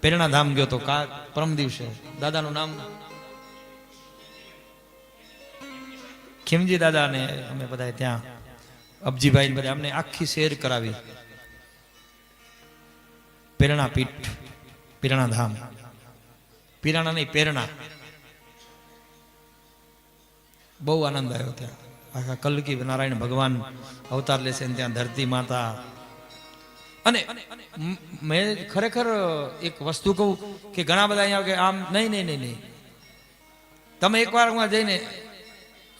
પ્રેરણા ધામ ગયો તો કા પરમ દિવસે. દાદાનું નામ ખીમજી દાદાને અમે બધા ત્યાં અબજીભાઈ બધા અમને આખી શેર કરાવી. પ્રેરણા પીઠ પ્રેરણા ધામ. પીરાણા નહીં પ્રેરણા બહુ આનંદ આવ્યો ત્યાં. આખા કલકી નારાયણ ભગવાન અવતાર લેશે ત્યાં ધરતી માતા અને મેં ખરેખર એક વસ્તુ કહું કે ઘણા બધા અહીંયા કે આમ, નહીં નહીં નહીં નહીં. તમે એકવાર હું જઈને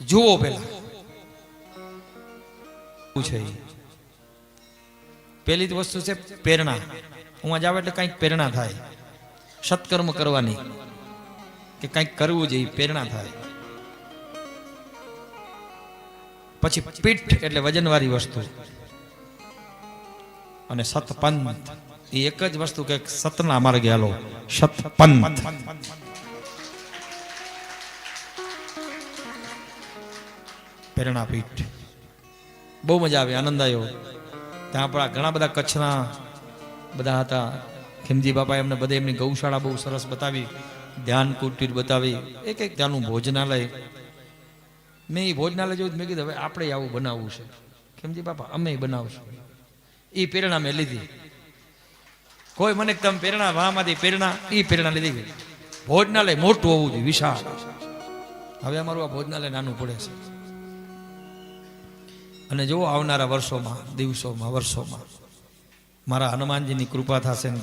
જુઓ પેલા છે પેલી વસ્તુ છે પ્રેરણા. હું જાવ એટલે કંઈક પ્રેરણા થાય. સત્કર્મ કરવાની. કે કંઈક કરવું જોઈએ, પ્રેરણા થાય. પછી પીઠ એટલે વજનવાળી વસ્તુ. અને સતપંથ. એ એક જ વસ્તુ કે સતના માર્ગે હાલો. સતપંથ. પ્રેરણા પીઠ બહુ મજા આવી, આનંદ આવ્યો. ત્યાં આપણા ઘણા બધા કચ્છના બધા હતા. ખીમજી બાપા એમને બધે એમની ગૌશાળા બહુ સરસ બતાવી, ધ્યાન કુટીર બતાવી, એક એક ત્યાંનું ભોજનાલય. મેં એ ભોજનાલય જોયું મેં કીધું, હવે આપણે આવું બનાવવું છે. ખીમજી બાપા, અમે બનાવશું. એ પ્રેરણા મેં લીધી. કોઈ મને તમે પ્રેરણા, વામાંથી પ્રેરણા એ પ્રેરણા લીધી ભોજનાલય મોટું હોવું જોઈએ, વિશાળ. હવે અમારું આ ભોજનાલય નાનું પડે છે. અને જો આવનારા વર્ષોમાં, દિવસોમાં, વર્ષોમાં મારા હનુમાનજીની કૃપા થશે ને.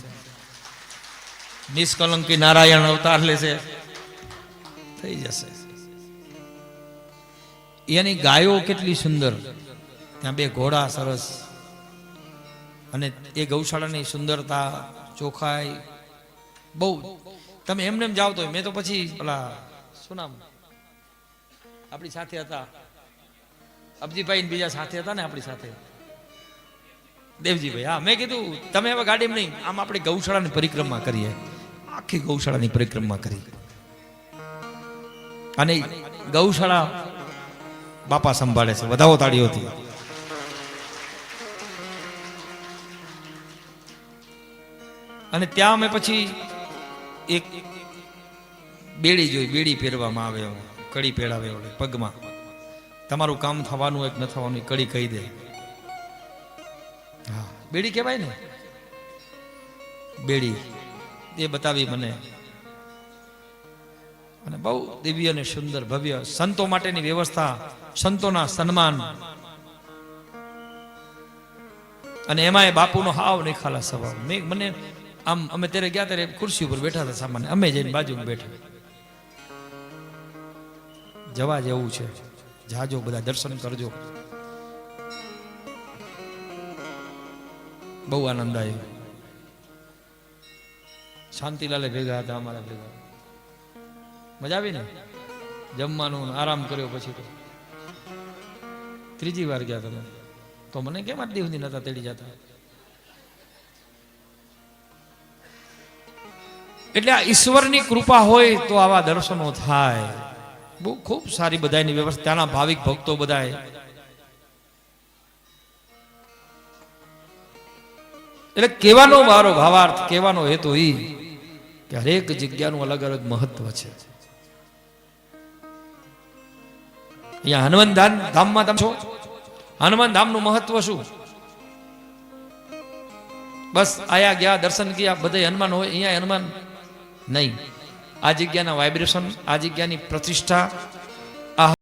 નિષ્કલંકી નારાયણ અવતાર લેશે. થઈ જશે. એની ગાયો કેટલી સુંદર. ત્યાં બે ઘોડા સરસ અને એ ગૌશાળાની સુંદરતા ચોખાઈ, બહુ તમે એમને એમ જાઓ તો મેં તો પછી પેલા શું નામ? આપણી સાથે હતા. અબજીભાઈ બીજા સાથે હતા ને આપણી સાથે. દેવજીભાઈ, હા, મેં કીધું, તમે હવે ગાડીમાં નહીં, આમ આપણે ગૌશાળાની પરિક્રમા કરીએ. આખી ગૌશાળાની પરિક્રમા કરી. અને ગૌશાળા બાપા સંભાળે છે, વધાવો તાળીઓથી. અને ત્યાં અમે પછી એક બેડી જોઈ, બેડી પહેરવામાં આવે કડી પહેરાવે પગમાં. તમારું કામ થવાનું હોય ન થવાનું કડી કહી દે. હા, બેડી કહેવાય ને? બેડી, એ બતાવી મને. અને બહુ દિવ્ય અને સુંદર ભવ્ય સંતો માટેની વ્યવસ્થા, સંતોના સન્માન. અને એમાં બાપુનો હાવ નિખાલા સ્વભાવ. મને આમ અમે ત્યારે ગયા ત્યારે ખુરશી ઉપર બેઠા હતા સામાન્ય. અમે જઈને બાજુમાં બેઠા. જવા જેવું છે. જાજો બધા દર્શન કરજો. બહુ આનંદ આવ્યો. શાંતિલાલે ભેગા હતા, અમારા ભેગા. મજા આવી ને? જમવાનું આરામ કર્યો પછી તો. ત્રીજી વાર ગયા તમે. તો મને કેમ આટલી સુધી નતા તેડી જતા? એટલે આ ઈશ્વરની કૃપા હોય તો આવા દર્શનો થાય. બહુ ખૂબ સારી બધાની વ્યવસ્થા. ત્યાંના ભાવિક ભક્તો બધાય. એટલે કહેવાનો મારો ભાવાર્થ, કહેવાનો હેતુ એ કે હરેક જગ્યાનું અલગ અલગ મહત્વ છે. અહીંયા હનુમાન ધામ ધામમાં તમે છો? હનુમાન ધામનું મહત્વ શું? બસ આયા ગયા, દર્શન ગયા બધે હનુમાન હોય, અહીંયા હનુમાન નહીં. આ જગ્યાના વાઇબ્રેશન આ જગ્યાની પ્રતિષ્ઠા